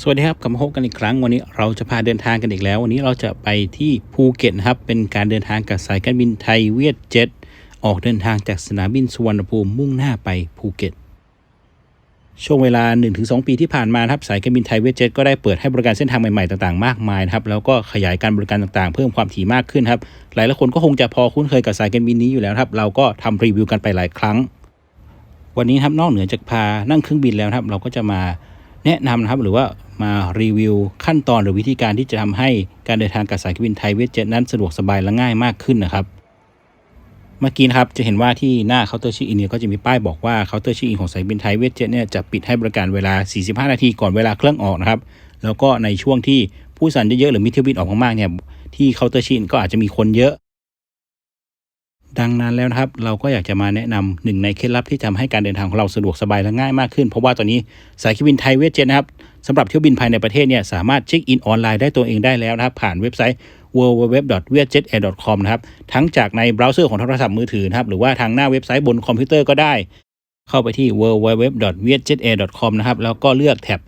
สวัสดีครับกลับมาพบกันอีกครั้งวันนี้เราจะพาเดินทางกันอีกแล้ว วันนี้เราจะไปที่ภูเก็ตนะครับ เป็นการเดินทางกับสายการบินไทยเวียดเจ็ตออกเดินทางจากสนามบินสุวรรณภูมิมุ่งหน้าไปภูเก็ต ช่วงเวลา 1-2 ปีที่ผ่านมาครับสายการบินไทยเวียดเจ็ตก็ได้เปิดให้บริการเส้นทางใหม่ๆต่างๆมากมายนะครับแล้วก็ขยายการบริการต่างๆ เพิ่มความถี่มากขึ้นครับหลายๆคนก็คงจะพอคุ้นเคยกับสายการบินนี้อยู่แล้วครับเราก็ทำรีวิวกันไปหลายครั้ง วันนี้ครับนอกเหนือจากพานั่งเครื่องบินแล้วครับเราก็จะมา แนะนำนะครับหรือว่ามารีวิวขั้นตอนหรือวิธีการที่จะทำให้การเดินทางกับสายการบินไทยเวทเจ็ตนั้นสะดวกสบายและง่ายมากขึ้นนะครับเมื่อกี้นะครับจะเห็นว่าที่หน้าเคาน์เตอร์เช็คอินเนี่ยก็จะมีป้ายบอกว่าเคาน์เตอร์เช็คอินของสายการบินไทยเวทเจ็ตเนี่ยจะปิดให้บริการเวลา 45 นาทีก่อนเวลาเครื่องออกนะครับ แล้วก็ในช่วงที่ผู้โดยสารเยอะๆหรือมีเที่ยวบินออกมากๆเนี่ยที่เคาน์เตอร์เช็คอินก็อาจจะมีคนเยอะ ดังนั้นแล้วนะครับเราก็อยากจะมาแนะนำหนึ่งในเคล็ดลับที่ทำให้การเดินทางของเราสะดวกสบายและง่ายมากขึ้น เพราะว่าตอนนี้สายการบินไทยเวทเจ็ตนะครับสำหรับเที่ยวบินภายในประเทศเนี่ยสามารถเช็คอินออนไลน์ได้ตัวเองได้แล้วนะครับ ผ่านเว็บไซต์ www.vietjetair.com นะครับทั้งจากในเบราว์เซอร์ของโทรศัพท์มือถือนะครับหรือว่าทางหน้าเว็บไซต์บนคอมพิวเตอร์ก็ได้ เข้าไปที่ www.vietjetair.com นะครับแล้วก็เลือกแท็บ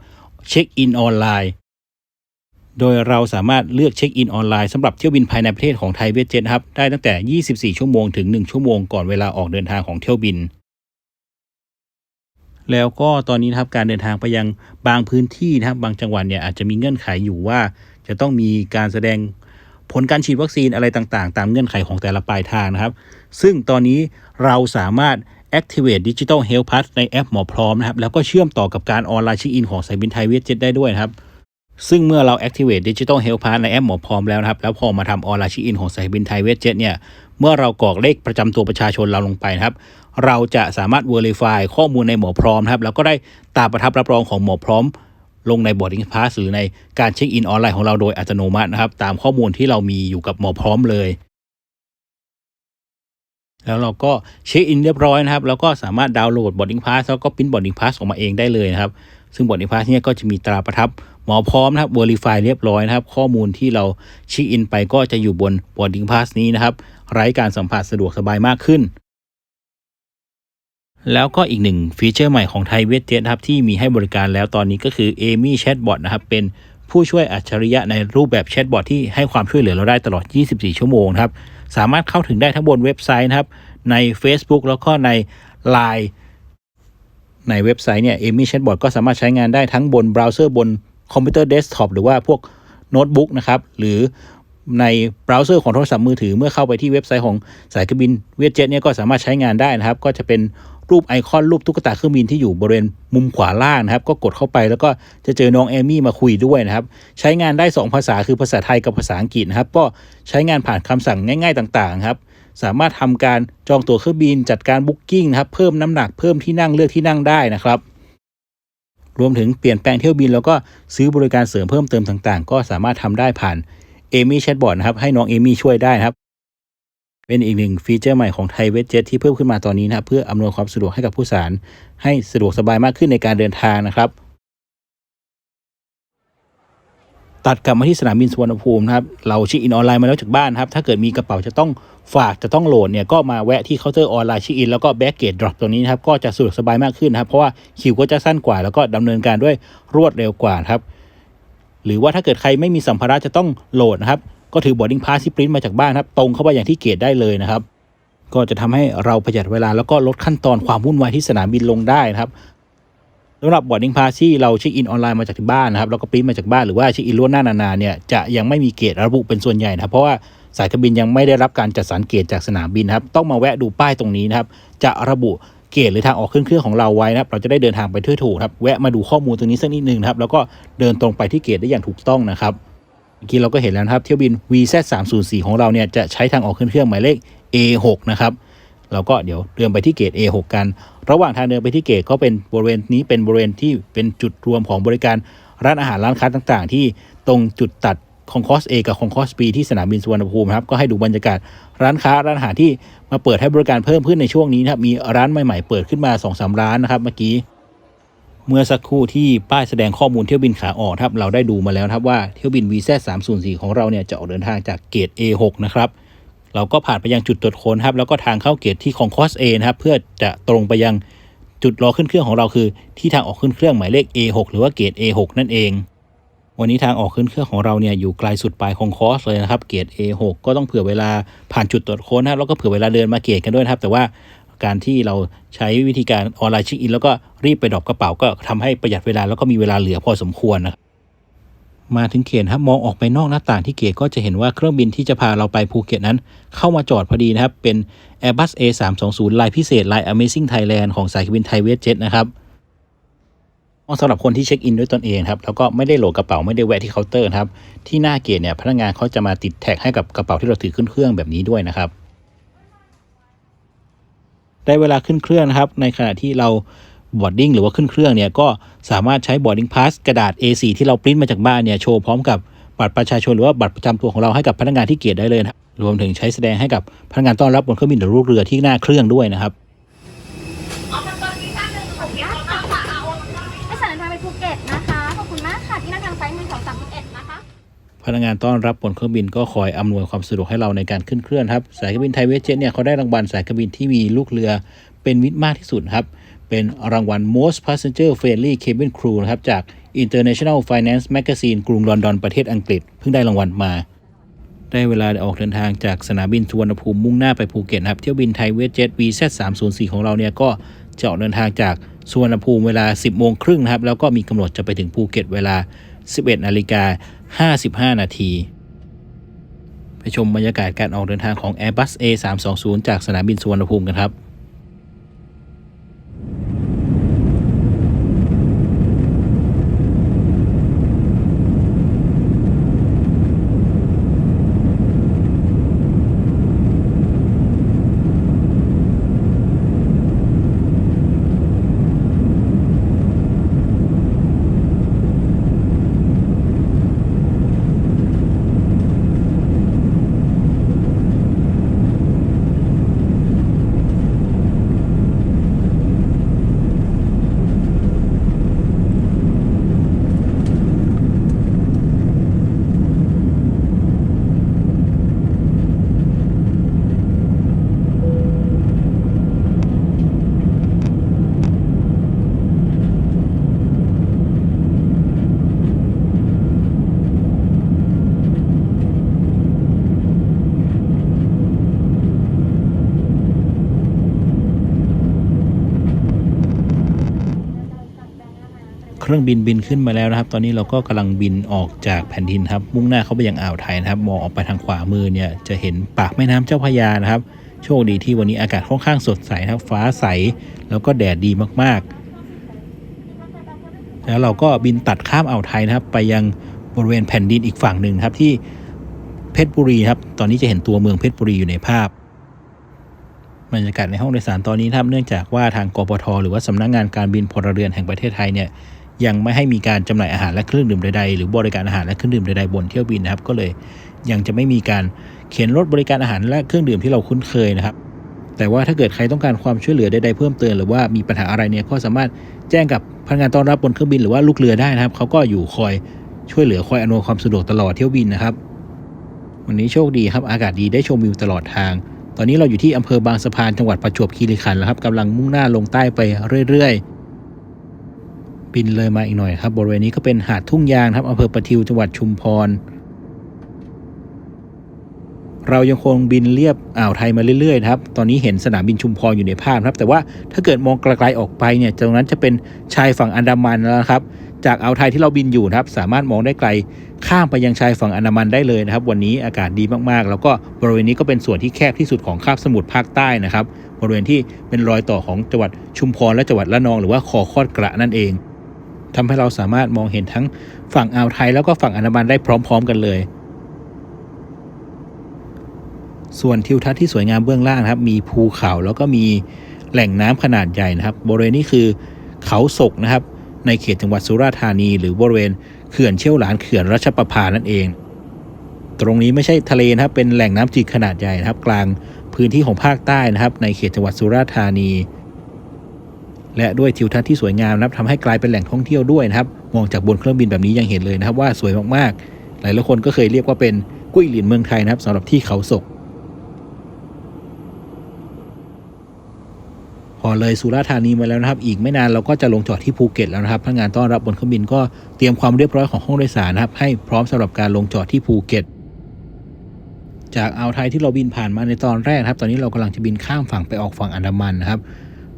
เช็คอินออนไลน์ โดยเราสามารถเลือกเช็คอินออนไลน์สำหรับเที่ยวบินภายในประเทศของไทยเวทเจ็ตครับได้ตั้งแต่ 24 ชั่วโมงถึง 1 ชั่วโมงก่อนเวลาออกเดินทางของเที่ยวบิน แล้วก็ตอนนี้นะครับการเดินทางไปยังบางพื้นที่นะครับบางจังหวัดเนี่ยอาจจะมีเงื่อนไขอยู่ว่า จะต้องมีการแสดงผลการฉีดวัคซีนอะไรต่างๆ ตามเงื่อนไขของแต่ละปลายทางนะครับ ซึ่งตอนนี้เราสามารถ activate digital health pass ในแอปหมอพร้อมนะครับแล้วก็เชื่อมต่อกับการออนไลน์เช็คอินของสายบินไทยเวทเจ็ตได้ด้วยนะครับ ซึ่งเมื่อเรา activate digital health pass ในแอปหมอพร้อมแล้วนะครับ แล้วพอมาทำออนไลน์ช็คอินของสายบินไทยเวทเจ็ตเนี่ย เมื่อเรากรอกเลขประจำตัวประชาชนเราลงไปนะครับ เราจะสามารถ verify ข้อมูลในหมอพร้อมนะครับ แล้วก็ได้ตาประทับรับรองของหมอพร้อม ลงใน boarding pass หรือในการเช็คอินออนไลน์ของเราโดยอัตโนมัตินะครับ ตามข้อมูลที่เรามีอยู่กับหมอพร้อมเลยแล้วเราก็เช็คอินเรียบร้อยนะครับ แล้วก็สามารถดาวน์โหลด boarding pass แล้วก็พิมพ์ boarding pass ออกมาเองได้เลยนะครับ ซึ่ง boarding pass เนี่ยก็จะมีตราประทับ หมอพร้อมนะครับ verify เรียบร้อยนะครับ ข้อมูลที่เราเช็คอินไปก็จะอยู่บน boarding pass นี้นะครับ ไร้การสัมผัสสะดวกสบายมากขึ้น แล้วก็อีกหนึ่งฟีเจอร์ใหม่ของไทยเวทเจ็ตครับ ที่มีให้บริการแล้วตอนนี้ก็คือ Amy Chatbot นะครับ เป็นผู้ช่วยอัจฉริยะในรูปแบบแชทบอทที่ให้ความช่วยเหลือเราได้ตลอด 24 ชั่วโมงครับ สามารถเข้าถึงได้ทั้งบนเว็บไซต์นะครับ ใน Facebook แล้วก็ใน Line ในเว็บไซต์เนี่ย Amy Chatbot ก็สามารถใช้งานได้ทั้งบนเบราว์เซอร์บน คอมพิวเตอร์เดสก์ท็อปหรือว่าพวกโน้ตบุ๊กนะครับ หรือในเบราว์เซอร์ของโทรศัพท์มือถือเมื่อเข้าไปที่เว็บไซต์ของสายการบินเวียดเจ็ตเนี่ยก็สามารถใช้งานได้นะครับ ก็จะเป็นรูปไอคอนรูปตุ๊กตาเครื่องบินที่อยู่บริเวณมุมขวาล่างนะครับ ก็กดเข้าไปแล้วก็จะเจอน้องเอมี่มาคุยด้วยนะครับ ใช้งานได้ 2 ภาษาคือภาษาไทยกับภาษาอังกฤษนะครับ ก็ใช้งานผ่านคำสั่งง่าย ๆต่างๆครับสามารถทำการจองตั๋วเครื่องบินจัดการบุ๊กิ้งนะครับเพิ่มน้ำหนักเพิ่มที่นั่งเลือกที่นั่งได้นะครับ รวมถึงเปลี่ยนแปลงเที่ยวบิน แล้วก็ซื้อบริการเสริมเพิ่มเติมต่างๆ ก็สามารถทำได้ผ่านเอมี่แชทบอทนะครับให้น้องเอมี่ช่วยได้นะครับ เป็นอีกหนึ่งฟีเจอร์ใหม่ของไทยเวทเจ็ตที่เพิ่มขึ้นมาตอนนี้นะครับเพื่ออำนวยความสะดวกให้กับผู้สาร ให้สะดวกสบายมากขึ้นในการเดินทางนะครับตัดกลับมาที่สนามบินสุวรรณภูมินะครับ เราเช็คอินออนไลน์มาแล้วจากบ้านครับ ถ้าเกิดมีกระเป๋าจะต้อง ฝากจะต้องโหลดเนี่ยก็มาแวะที่เคาน์เตอร์ออนไลน์เช็คอินแล้วก็แบ็กเกจดรอปตรงนี้นะครับก็จะสะดวกสบายมากขึ้นนะครับเพราะว่าคิวก็จะสั้นกว่าแล้วก็ดำเนินการด้วยรวดเร็วกว่าครับหรือว่าถ้าเกิดใครไม่มีสัมภาระจะต้องโหลดนะครับก็ถือบอร์ดิ้งพาสที่ปริ้นมาจากบ้านครับตรงเข้าไปอย่างที่เกตได้เลยนะครับก็จะทำให้เราประหยัดเวลาแล้วก็ลดขั้นตอนความวุ่นวายที่สนามบินลงได้นะครับสำหรับบอร์ดิ้งพาสที่เราเช็คอินออนไลน์มาจากที่บ้านนะครับแล้วก็ปริ้นมาจากบ้านหรือว่าเช็คอินล่วงหน้านานๆเนี่ยจะยังไม่มีเกตระบุเป็นส่วนใหญ่นะครับเพราะว่า สายการบินยังไม่ได้รับการจัดสรรเกตจากสนามบินครับต้องมาแวะดูป้ายตรงนี้นะครับจะระบุเกตหรือทางออกเครื่องเครื่องของเราไว้นะครับเราจะได้เดินทางไปทั่วถูกครับแวะมาดูข้อมูลตรงนี้สักนิดนึงครับแล้วก็เดินตรงไปที่เกตได้อย่างถูกต้องนะครับเมื่อกี้เราก็เห็นแล้วครับเที่ยวบิน VZ 3 0 4ของเราเนี่ยจะใช้ทางออกเครื่องเครื่องหมายเลข A6 นะครับเราก็เดี๋ยวเดินไปที่เกต A6 กัน ระหว่างทางเดินไปที่เกตก็เป็นบริเวณนี้เป็นบริเวณที่เป็นจุดรวมของบริการร้านอาหารร้านค้าต่างๆ ที่ตรงจุดตัด ของคอส A กับของคอส B ที่สนามบินสุวรรณภูมิครับก็ให้ดูบรรยากาศร้านค้าร้านอาหารที่มาเปิดให้บริการเพิ่มขึ้นในช่วงนี้นะครับมีร้านใหม่ๆเปิดขึ้นมา2อสร้านนะครับเมื่อกี้เมื่อสักครู่ที่ป้ายแสดงข้อมูลเที่ยวบินขาออกครับเราได้ดูมาแล้วครับว่าเที่ยวบิน VZ 304ของเราเนี่ยจะออกเดินทางจากเกต A6 นะครับเราก็ผ่านไปยังจุดตรวจค้นครับแล้วก็ทางเข้าเกตที่ของคอส A นะครับเพื่อจะตรงไปยังจุดรอขึ้นเครื่องของเราคือ ที่ทางออกขึ้นเครื่องหมายเลข A6 หรือว่าเกต A6 นั่นเอง วันนี้ทางออกขึ้นเครื่องของเราเนี่ยอยู่ไกลสุดปลายของคอสเลยนะครับ เกรด A6 ก็ต้องเผื่อเวลาผ่านจุดตรวจค้นนะครับแล้วก็เผื่อเวลาเดินมาเกรดกันด้วยนะครับ แต่ว่าการที่เราใช้วิธีการออนไลน์เช็คอินแล้วก็รีบไปดรอปกระเป๋าก็ทำให้ประหยัดเวลาแล้วก็มีเวลาเหลือพอสมควรนะครับมาถึงเขตครับมองออกไปนอกหน้าต่างที่เกตก็จะเห็นว่าเครื่องบินที่จะพาเราไปภูเก็ตนั้น เข้ามาจอดพอดีนะครับ เป็น Airbus A320 ลายพิเศษลาย Amazing Thailand ของสายการบินไทยเวสเจ็ตนะครับ เหมาะสำหรับคนที่เช็คอินด้วยตนเองครับ แล้วก็ไม่ได้โหลดกระเป๋าไม่ได้แวะที่เคาน์เตอร์ครับ ที่หน้าเกตเนี่ยพนักงานเขาจะมาติดแท็กให้กับกระเป๋าที่เราถือขึ้นเครื่องแบบนี้ด้วยนะครับ ได้เวลาขึ้นเครื่องนะครับ ในขณะที่เราบอร์ดดิ้งหรือว่าขึ้นเครื่องเนี่ยก็สามารถใช้บอร์ดดิ้งพาสกระดาษ A4 ที่เราปริ้นมาจากบ้านเนี่ยโชว์พร้อมกับบัตรประชาชนหรือว่าบัตรประจำตัวของเราให้กับพนักงานที่เกียรติได้เลยนะครับรวมถึงใช้แสดงให้กับพนักงานต้อนรับบนเครื่องบินหรือลูกเรือที่หน้าเครื่องด้วยนะครับ ไม่สายเดินทางไปภูเก็ตนะคะ ขอบคุณมากค่ะ ที่นั่งทางไฟล์มือของ311นะคะ พนักงานต้อนรับบนเครื่องบินก็คอยอำนวยความสะดวกให้เราในการขึ้นเครื่องครับ สายการบินไทยเวสเจ็ตเนี่ยเขาได้รางวัลสายการบินที่มีลูกเรือเป็นมิตรมากที่สุดครับ เป็นรางวัล Most Passenger Friendly Cabin Crew นะครับจาก International Finance Magazine กรุงลอนดอนประเทศอังกฤษ เพิ่งได้รางวัลมา ได้เวลาออกเดินทางจากสนามบินสุวรรณภูมิมุ่งหน้าไปภูเก็ตครับ เที่ยวบินไทยเวสเจ็ต VZ304 ของเราเนี่ยก็จะออกเดินทางจากสุวรรณภูมิเวลา 10 โมงครึ่งนะครับ แล้วก็มีกำหนดจะไปถึงภูเก็ตเวลา 11 นาฬิกา 55 นาที ไปชมบรรยากาศการออกเดินทางของ Airbus A320 จากสนามบินสุวรรณภูมิกันครับ เครื่องบินบินขึ้นมาแล้วนะครับ ตอนนี้เราก็กำลังบินออกจากแผ่นดินครับ มุ่งหน้าเข้าไปยังอ่าวไทยนะครับ มองออกไปทางขวามือเนี่ยจะเห็นปากแม่น้ำเจ้าพระยานะครับ โชคดีที่วันนี้อากาศค่อนข้างสดใสนะครับ ฟ้าใส แล้วก็แดดดีมากๆ แล้วเราก็บินตัดข้ามอ่าวไทยนะครับ ไปยังบริเวณแผ่นดินอีกฝั่งหนึ่งครับที่เพชรบุรีครับ ตอนนี้จะเห็นตัวเมืองเพชรบุรีอยู่ในภาพบรรยากาศในห้องโดยสารตอนนี้ครับเนื่องจากว่าทางกปทหรือว่าสำนักงานการบินพลเรือนแห่งประเทศไทยเนี่ย ยังไม่ให้มีการจำหน่ายอาหารและเครื่องดื่มใดๆหรือบริการอาหารและเครื่องดื่มใดๆบนเที่ยวบินนะครับ ก็เลยยังจะไม่มีการเขียนรถบริการอาหารและเครื่องดื่มที่เราคุ้นเคยนะครับ แต่ว่าถ้าเกิดใครต้องการความช่วยเหลือใดๆเพิ่มเติมหรือว่ามีปัญหาอะไรเนี่ยก็สามารถแจ้งกับพนักงานต้อนรับบนเครื่องบินหรือว่าลูกเรือได้นะครับเขาก็อยู่คอยช่วยเหลือคอยอำนวยความสะดวกตลอดเที่ยวบินนะครับ วันนี้โชคดีครับอากาศดีได้ชมวิวตลอดทาง ตอนนี้เราอยู่ที่อำเภอบางสะพานจังหวัดประจวบคีรีขันธ์แล้วครับกำลังมุ่งหน้าลงใต้ไปเรื่อยๆ บินเลยมาอีกหน่อยครับ บริเวณนี้ก็เป็นหาดทุ่งยางครับอำเภอประทิวจังหวัดชุมพร เรายังคงบินเลียบอ่าวไทยมาเรื่อยๆครับ ตอนนี้เห็นสนามบินชุมพรอยู่ในภาพครับ แต่ว่าถ้าเกิดมองไกลๆออกไปเนี่ยตรงนั้นจะเป็นชายฝั่งอันดามันแล้วนะครับ จากอ่าวไทยที่เราบินอยู่ครับ สามารถมองได้ไกลข้ามไปยังชายฝั่งอันดามันได้เลยนะครับ วันนี้อากาศดีมากๆ แล้วก็บริเวณนี้ก็เป็นส่วนที่แคบที่สุดของคาบสมุทรภาคใต้นะครับบริเวณที่เป็นรอยต่อของจังหวัดชุมพรและจังหวัดระนอง หรือว่าคอคอดกระนั่นเอง ทำให้เราสามารถมองเห็นทั้งฝั่งอ่าวไทยแล้วก็ฝั่งอันดามันได้พร้อม ๆ กันเลย ส่วนทิวทัศน์ที่สวยงามเบื้องล่างนะครับ มีภูเขาแล้วก็มีแหล่งน้ำขนาดใหญ่นะครับ บริเวณนี้คือเขาศกนะครับ ในเขตจังหวัดสุราษฎร์ธานี หรือบริเวณเขื่อนเชี่ยวหลานเขื่อนรัชประภานั่นเอง ตรงนี้ไม่ใช่ทะเลนะครับเป็นแหล่งน้ำจืดขนาดใหญ่นะครับ กลางพื้นที่ของภาคใต้นะครับ ในเขตจังหวัดสุราษฎร์ธานี และด้วยทิวทัศน์ที่สวยงามนะครับทำให้กลายเป็นแหล่งท่องเที่ยวด้วยนะครับ มองจากบนเครื่องบินแบบนี้ยังเห็นเลยนะครับ ว่าสวยมากๆ หลายๆคนก็เคยเรียกว่าเป็นกุ้ยหลินเมืองไทยนะครับสำหรับที่เขาศกพอเลยสุราธานีมาแล้วนะครับ อีกไม่นานเราก็จะลงจอดที่ภูเก็ตแล้วนะครับพนักงานต้อนรับบนเครื่องบินก็เตรียมความเรียบร้อยของห้องโดยสารนะครับ ให้พร้อมสำหรับการลงจอดที่ภูเก็ต จากอ่าวไทยที่เราบินผ่านมาในตอนแรกครับ ตอนนี้เรากำลังจะบินข้ามฝั่งไปออกฝั่งอันดามันนะครับ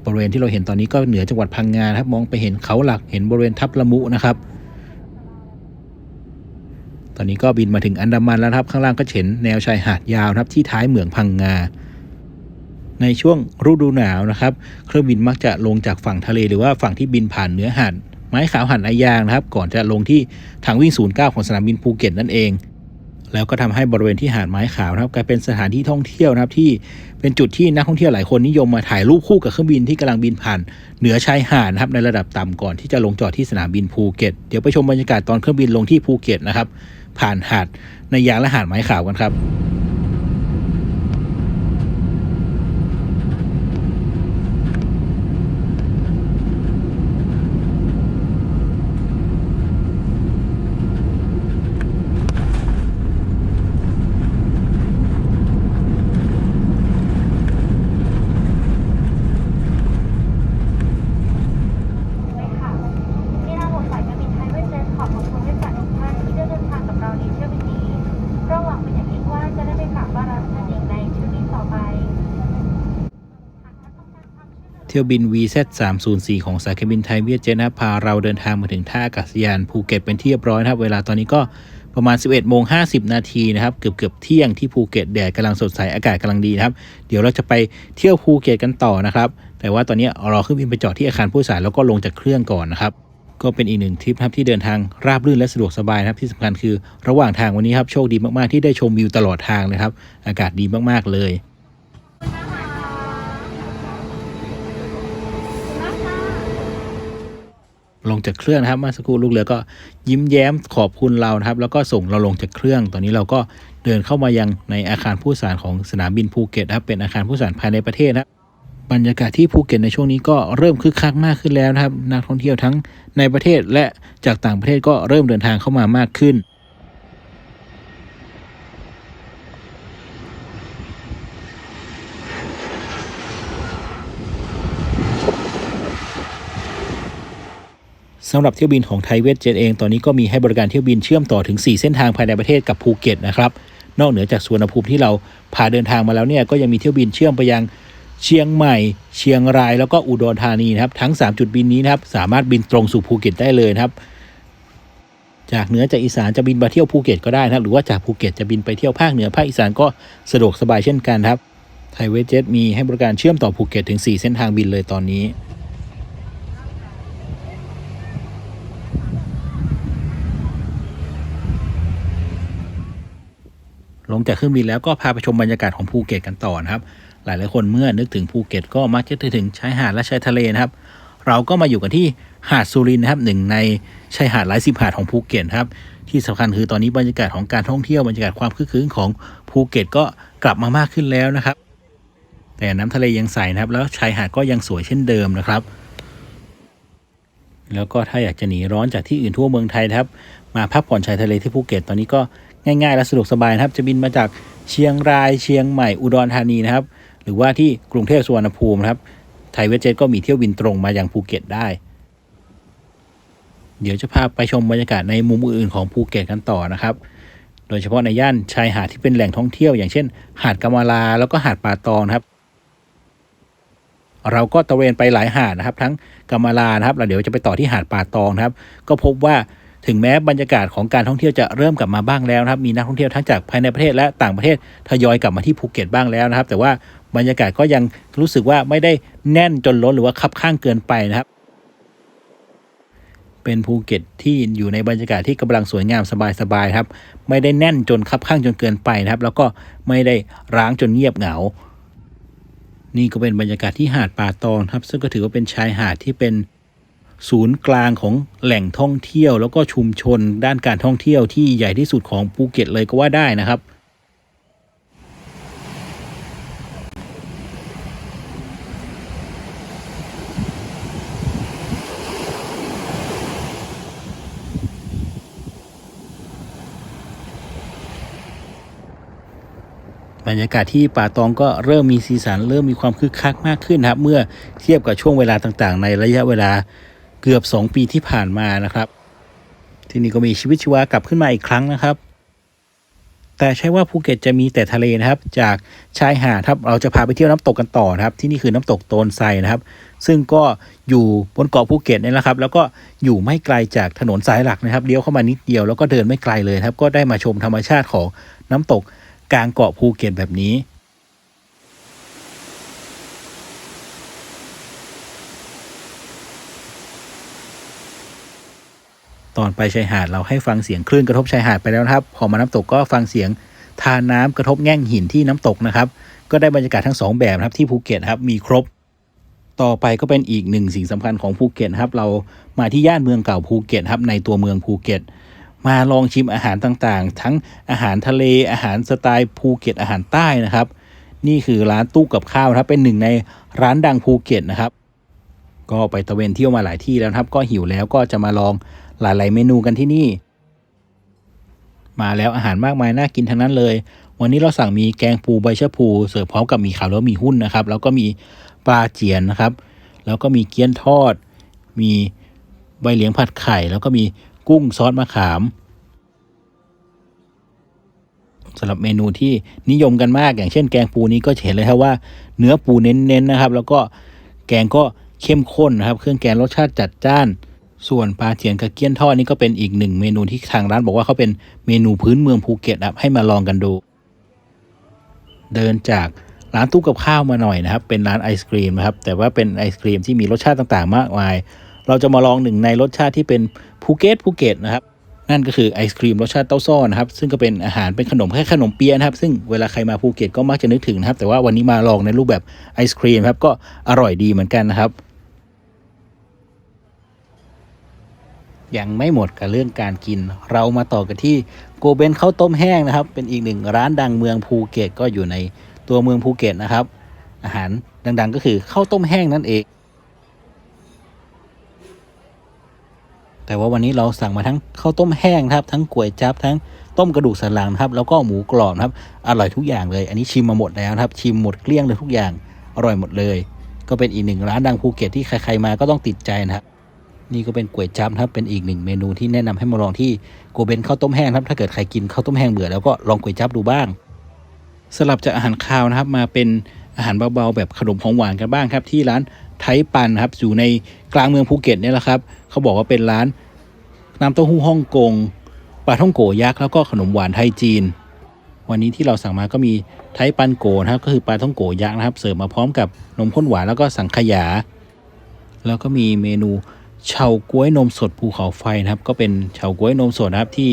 บริเวณที่เราเห็นตอนนี้ก็เหนือจังหวัดพังงานครับ มองไปเห็นเขาหลักเห็นบริเวณทับละมุนะครับ ตอนนี้ก็บินมาถึงอันดามันแล้วครับ ข้างล่างก็เห็นแนวชายหาดยาวครับที่ท้ายเหมืองพังงาในช่วงฤดูหนาวนะครับ เครื่องบินมักจะลงจากฝั่งทะเลหรือว่าฝั่งที่บินผ่านเหนือหาดไม้ขาวหันอายางนะครับ ก่อนจะลงที่ทางวิ่ง 09 ของสนามบินภูเก็ตนั่นเอง แล้วก็ทำให้บริเวณที่หาดไม้ขาวนะครับกลายเป็นสถานที่ท่องเที่ยวนะครับที่เป็นจุดที่นักท่องเที่ยวหลายคนนิยมมาถ่ายรูปคู่กับเครื่องบินที่กำลังบินผ่านเหนือชายหาดนะครับในระดับต่ำก่อนที่จะลงจอดที่สนามบินภูเก็ต เดี๋ยวไปชมบรรยากาศตอนเครื่องบินลงที่ภูเก็ตนะครับผ่านหาดในยางและหาดไม้ขาวกันครับ เลยค่ะที่นั่งบนสายการบินไทยเวสเจ็ตขอบคุณผู้โดยสารทุกท่านที่ได้เดินทางกับเราในเที่ยวบินนี้เราหวังเป็นอย่างยิ่งว่าจะได้ไปกลับบ้านเรานั่นเองในเที่ยวบินต่อไปหากท่านต้องการความช่วยเหลือ เที่ยวบิน VZ 304 ของสายการบินไทยเวียดเจนะครับพาเราเดินทางมาถึงท่าอากาศยานภูเก็ตเป็นที่เรียบร้อยนะครับเวลาตอนนี้ก็ประมาณ 11โมง50 นาทีนะครับ เกือบเกือบเที่ยงที่ภูเก็ตแดดกำลังสดใสอากาศกำลังดีนะครับ เดี๋ยวเราจะไปเที่ยวภูเก็ตกันต่อนะครับ แต่ว่าตอนนี้รอเครื่องบินไปจอดที่อาคารผู้โดยสารแล้วก็ลงจากเครื่องก่อนนะครับก็เป็นอีกหนึ่งทริปครับที่เดินทางราบรื่นและสะดวกสบายนะครับที่สำคัญคือระหว่างทางวันนี้ครับโชคดีมากๆที่ได้ชมวิวตลอดทางเลยครับ อากาศดีมากๆเลย ลงจากเครื่องนะครับเมื่อสักครู่ลูกเรือก็ยิ้มแย้มขอบคุณเรานะครับ แล้วก็ส่งเราลงจากเครื่อง ตอนนี้เราก็เดินเข้ามายังในอาคารผู้สารของสนามบินภูเก็ตครับเป็นอาคารผู้สารภายในประเทศนะครับบรรยากาศที่ภูเก็ตในช่วงนี้ก็เริ่มคึกคักมากขึ้นแล้วนะครับ นักท่องเที่ยวทั้งในประเทศและจากต่างประเทศก็เริ่มเดินทางเข้ามามากขึ้น สำหรับเที่ยวบินของไทยเวทเจ็ตเองตอนนี้ก็มีให้บริการเที่ยวบินเชื่อมต่อถึง 4 เส้นทางภายในประเทศกับภูเก็ตนะครับนอกเหนือจากสุวรรณภูมิที่เราพาเดินทางมาแล้วเนี่ยก็ยังมีเที่ยวบินเชื่อมไปยังเชียงใหม่ เชียงรายแล้วก็อุดรธานีนะครับทั้ง 3 จุดบินนี้นะครับสามารถบินตรงสู่ภูเก็ตได้เลยนะครับ จากเหนือจากอีสานจะบินมาเที่ยวภูเก็ตก็ได้นะครับหรือว่าจากภูเก็ตจะบินไปเที่ยวภาคเหนือภาคอีสานก็สะดวกสบายเช่นกันครับไทยเวทเจ็ตมีให้บริการเชื่อมต่อภูเก็ตถึง 4 เส้นทางบินเลยตอนนี้ งจากเครื่องบินแล้วก็พาไปชมบรรยากาศของภูเก็ตกันต่อนะครับ หลายหลายคนเมื่อนึกถึงภูเก็ตก็มักจะถึงชายหาดและชายทะเลนะครับ เราก็มาอยู่กันที่หาดสุรินนะครับหนึ่งในชายหาดหลายสิบหาดของภูเก็ตครับ ที่สำคัญคือตอนนี้บรรยากาศของการท่องเที่ยวบรรยากาศความคึกคืนของภูเก็ตก็กลับมามากขึ้นแล้วนะครับ แต่น้ำทะเลยังใสนะครับ แล้วชายหาดก็ยังสวยเช่นเดิมนะครับ แล้วก็ถ้าอยากจะหนีร้อนจากที่อื่นทั่วเมืองไทยนะครับ มาพักผ่อนชายทะเลที่ภูเก็ตตอนนี้ก็ ง่ายๆ และสะดวกสบายนะครับ จะบินมาจากเชียงรายเชียงใหม่อุดรธานีนะครับ หรือว่าที่กรุงเทพสุวรรณภูมินะครับ ไทยเวสเจ็ตก็มีเที่ยวบินตรงมาอยังภูเก็ตได้ เดี๋ยวจะพาไปชมบรรยากาศในมุมอื่นๆของภูเก็ตกันต่อนะครับ โดยเฉพาะในย่านชายหาดที่เป็นแหล่งท่องเที่ยว อย่างเช่น หาดกำมะลาแล้วก็หาดป่าตองนะครับเราก็ตะเวนไปหลายหาดนะครับ ทั้งกำมะลานะครับแล้วเดี๋ยวจะไปต่อที่หาดป่าตองนะครับ ก็พบว่า ถึงแม้บรรยากาศของการท่องเที่ยวจะเริ่มกลับมาบ้างแล้วนะครับ มีนักท่องเที่ยวทั้งจากภายในประเทศและต่างประเทศทยอยกลับมาที่ภูเก็ตบ้างแล้วนะครับ แต่ว่าบรรยากาศก็ยังรู้สึกว่าไม่ได้แน่นจนล้นหรือว่าคับข้างเกินไปนะครับ เป็นภูเก็ตที่อยู่ในบรรยากาศที่กำลังสวยงามสบายๆครับ ไม่ได้แน่นจนคับข้างจนเกินไปนะครับ แล้วก็ไม่ได้ร้างจนเงียบเหงานี่ก็เป็นบรรยากาศที่หาดป่าตองครับ ซึ่งก็ถือว่าเป็นชายหาดที่เป็น ศูนย์กลางของแหล่งท่องเที่ยว แล้วก็ชุมชนด้านการท่องเที่ยวที่ใหญ่ที่สุดของภูเก็ตเลยก็ว่าได้นะครับบรรยากาศที่ป่าตองก็เริ่มมีสีสันเริ่มมีความคึกคักมากขึ้นครับ เมื่อเทียบกับช่วงเวลาต่างๆ ในระยะเวลา กือบ 2 ปีที่ผ่านมานะครับ ที่นี่ก็มีชีวิตชีวากลับขึ้นมาอีกครั้งนะครับ แต่ใช่ว่าภูเก็ตจะมีแต่ทะเลนะครับ จากชายหาดครับเราจะพาไปเที่ยวน้ำตกกันต่อนะครับ ที่นี่คือน้ำตกโตนไซนะครับ ซึ่งก็อยู่บนเกาะภูเก็ตนี่แหละครับ แล้วก็อยู่ไม่ไกลจากถนนสายหลักนะครับเลี้ยวเข้ามานิดเดียวแล้วก็เดินไม่ไกลเลยครับ ก็ได้มาชมธรรมชาติของน้ำตกกลางเกาะภูเก็ตแบบนี้ ตอนไปชายหาดเราให้ฟังเสียงคลื่นกระทบชายหาดไปแล้วนะครับ พอมาน้ำตกก็ฟังเสียงทานน้ำกระทบแง่งหินที่น้ำตกนะครับ ก็ได้บรรยากาศทั้งสองแบบนะครับที่ภูเก็ตครับมีครบ ต่อไปก็เป็นอีกหนึ่งสิ่งสำคัญของภูเก็ตครับ เรามาที่ย่านเมืองเก่าภูเก็ตครับในตัวเมืองภูเก็ต มาลองชิมอาหารต่างๆ ทั้งอาหารทะเลอาหารสไตล์ภูเก็ตอาหารใต้นะครับ นี่คือร้านตู้กับข้าวครับเป็นหนึ่งในร้านดังภูเก็ตนะครับ ก็ไปตะเวนเที่ยวมาหลายที่แล้วครับ ก็หิวแล้วก็จะมาลอง หลายๆเมนูกันที่นี่ มาแล้วอาหารมากมายน่ากินทั้งนั้นเลย วันนี้เราสั่งมีแกงปูใบชะพูเสิร์ฟพร้อมกับมีขาวแล้วมีหุ้นนะครับ แล้วก็มีปลาเจียนนะครับ แล้วก็มีเกี๊ยนทอด มีใบเหลียงผัดไข่ แล้วก็มีกุ้งซอสมะขามสำหรับเมนูที่นิยมกันมากอย่างเช่นแกงปูนี้ก็เห็นเลยครับว่าเนื้อปูเน้นๆนะครับ แล้วก็แกงก็เข้มข้นนะครับ เครื่องแกงรสชาติจัดจ้าน ส่วนปลาเจียนกับเกี๊ยนทอดนี่ก็เป็นอีกหนึ่งเมนูที่ทางร้านบอกว่าเขาเป็นเมนูพื้นเมืองภูเก็ตครับให้มาลองกันดู เดินจากร้านตู้กับข้าวมาหน่อยนะครับ เป็นร้านไอศครีมนะครับ แต่ว่าเป็นไอศครีมที่มีรสชาติต่างๆ มากมาย เราจะมาลองหนึ่งในรสชาติที่เป็นภูเก็ตภูเก็ตนะครับ นั่นก็คือไอศครีมรสชาติเต้าซ้อนะครับ ซึ่งก็เป็นอาหารเป็นขนมแค่ขนมเปี๊ยะนะครับ ซึ่งเวลาใครมาภูเก็ตก็มักจะนึกถึงนะครับ แต่ว่าวันนี้มาลองในรูปแบบไอศครีมครับ ก็อร่อยดีเหมือนกันนะครับ ยังไม่หมดกับเรื่องการกิน เรามาต่อกันที่โกเบนข้าวต้มแห้งนะครับ เป็นอีกหนึ่งร้านดังเมืองภูเก็ตก็อยู่ในตัวเมืองภูเก็ตนะครับ อาหารดังๆก็คือข้าวต้มแห้งนั่นเอง แต่ว่าวันนี้เราสั่งมาทั้งข้าวต้มแห้งครับ ทั้งก๋วยจั๊บทั้งต้มกระดูกสันหลังครับ แล้วก็หมูกรอบนะครับ อร่อยทุกอย่างเลย อันนี้ชิมมาหมดแล้วครับ ชิมหมดเกลี้ยงเลยทุกอย่าง อร่อยหมดเลย ก็เป็นอีกหนึ่งร้านดังภูเก็ตที่ใครๆมาก็ต้องติดใจนะครับ นี่ก็เป็นก๋วยจั๊บครับเป็นอีกหนึ่งเมนูที่แนะนำให้มาลองที่โกเบนข้าวต้มแห้งครับถ้าเกิดใครกินข้าวต้มแห้งเบื่อแล้วก็ลองก๋วยจั๊บดูบ้าง สลับจากอาหารคาวนะครับมาเป็นอาหารเบาๆแบบขนมของหวานกันบ้างครับ ที่ร้านไทปันครับอยู่ในกลางเมืองภูเก็ตเนี่ยแหละครับเขาบอกว่าเป็นร้านน้ำเต้าหู้ฮ่องกงปลาท่องโกยักษ์แล้วก็ขนมหวานไทยจีน วันนี้ที่เราสั่งมาก็มีไทปันโกนะครับก็คือปลาท่องโกยักษ์นะครับ เสิร์ฟมาพร้อมกับนมข้นหวานแล้วก็สังขยา แล้วก็มีเมนู เฉาก๊วยนมสดภูเขาไฟนะครับ ก็เป็นเฉาก๊วยนมสดนะครับที่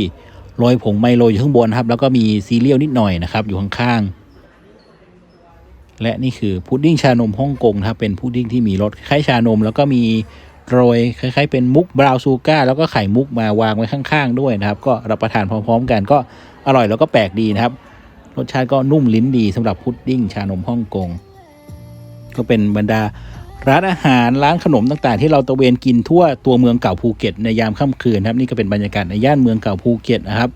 โรยผงไมโลอยู่ข้างบนครับ แล้วก็มีซีเรียลนิดหน่อยนะครับ อยู่ข้างๆและนี่คือพุดดิ้งชานมฮ่องกงนะครับเป็นพุดดิ้งที่มีรสคล้ายชานม แล้วก็มีโรยคล้ายๆ เป็นมุกบราวน์ซูก้าแล้วก็ไข่มุกมาวางไว้ข้างๆ ด้วยนะครับ ก็รับประทานพร้อม ๆ กันก็อร่อยแล้วก็แปลกดีนะครับ รสชาติก็นุ่มลิ้นดีสำหรับพุดดิ้งชานมฮ่องกง ก็เป็นบรรดา ร้านอาหารร้านขนมต่างๆ ที่เราตะเวนกินทั่วตัวเมืองเก่าภูเก็ตในยามค่ำคืนครับนี่ก็เป็นบรรยากาศในย่านเมืองเก่าภูเก็ตนะครับ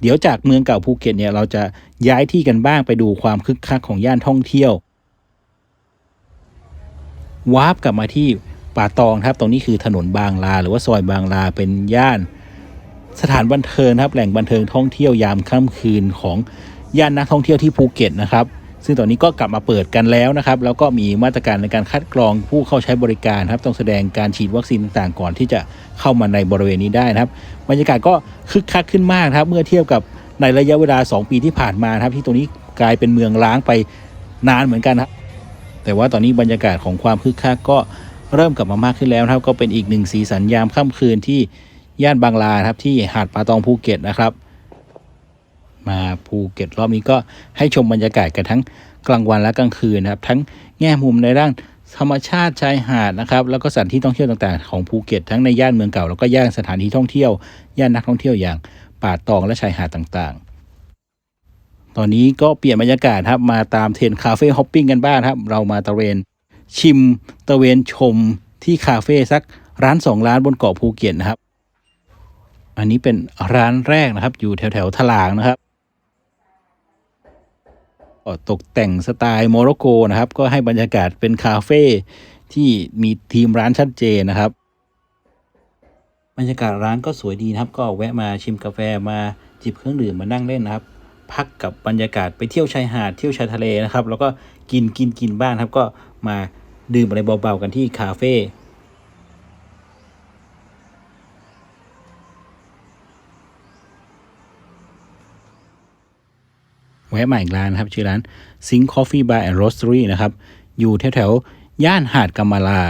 เดี๋ยวจากเมืองเก่าภูเก็ตเนี่ยเราจะย้ายที่กันบ้างไปดูความคึกคักของย่านท่องเที่ยววาร์ปกลับมาที่ป่าตองครับ ตรงนี้คือถนนบางลา หรือว่าซอยบางลาเป็นย่าน สถานบันเทิงครับแหล่งบันเทิงท่องเที่ยวยามค่ำคืนของย่านนักท่องเที่ยวที่ภูเก็ตนะครับ ซึ่งตอนนี้ก็กลับมาเปิดกันแล้วนะครับ แล้วก็มีมาตรการในการคัดกรองผู้เข้าใช้บริการครับ ต้องแสดงการฉีดวัคซีนต่างๆก่อนที่จะเข้ามาในบริเวณนี้ได้นะครับ บรรยากาศก็คึกคักขึ้นมากครับ เมื่อเทียบกับในระยะเวลา 2 ปีที่ผ่านมาครับ ที่ตรงนี้กลายเป็นเมืองล้างไปนานเหมือนกันนะครับ แต่ว่าตอนนี้บรรยากาศของความคึกคักก็เริ่มกลับมามากขึ้นแล้วครับ ก็เป็นอีกหนึ่งสีสันยามค่ำคืนที่ย่านบางลาครับที่หาดปาตองภูเก็ตนะครับ มาภูเก็ตรอบนี้ก็ให้ชมบรรยากาศกันทั้งกลางวันและกลางคืนนะครับทั้งแง่มุมในด้านธรรมชาติชายหาดนะครับแล้วก็สถานที่ท่องเที่ยวต่างๆของภูเก็ตทั้งในย่านเมืองเก่าแล้วก็ย่านสถานที่ท่องเที่ยวย่านนักท่องเที่ยวอย่างป่าตองและชายหาดต่างๆ ตอนนี้ก็เปลี่ยนบรรยากาศครับมาตามเทรนคาเฟ่ฮอปปิ้งกันบ้างครับ เรามาตะเวนชิมตะเวนชมที่คาเฟ่สักร้านสองร้านบนเกาะภูเก็ตนะครับ อันนี้เป็นร้านแรกนะครับ อยู่แถวแถวๆถลางนะครับ ตกแต่งสไตล์โมร็อกโกนะครับ ก็ให้บรรยากาศเป็นคาเฟ่ที่มีทีมร้านชัดเจนนะครับ บรรยากาศร้านก็สวยดีนะครับ ก็แวะมาชิมกาแฟมาจิบเครื่องดื่มมานั่งเล่นนะครับ พักกับบรรยากาศไปเที่ยวชายหาดเที่ยวชายทะเลนะครับ แล้วก็กินกินกินบ้างครับก็มาดื่มอะไรเบาๆกันที่คาเฟ่ แวะมาอีกร้านนะครับ ชื่อร้าน Sing Coffee Bar and Roastery นะครับ อยู่แถวๆ ย่านหาดกำมะลา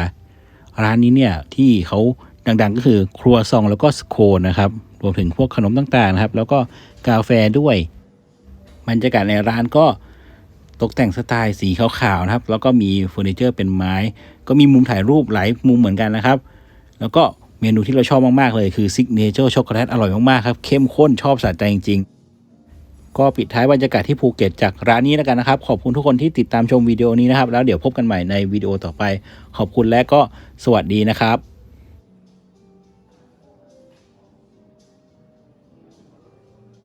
ร้านนี้เนี่ย ที่เขาดังๆก็คือครัวซองแล้วก็สโคนนะครับ รวมถึงพวกขนมต่างๆนะครับ แล้วก็กาแฟด้วยบรรยากาศในร้านก็ตกแต่งสไตล์สีขาวๆนะครับ แล้วก็มีเฟอร์นิเจอร์เป็นไม้ ก็มีมุมถ่ายรูปหลายมุมเหมือนกันนะครับ แล้วก็เมนูที่เราชอบมากๆเลยคือซิกเนเจอร์ช็อกโกแลตอร่อยมากๆครับ เข้มข้นชอบสะใจจริงๆ ก็ปิดท้ายบรรยากาศที่ภูเก็ตจากร้านนี้แล้วกันนะครับ ขอบคุณทุกคนที่ติดตามชมวิดีโอนี้นะครับ แล้วเดี๋ยวพบกันใหม่ในวิดีโอต่อไป ขอบคุณและก็สวัสดีนะครับ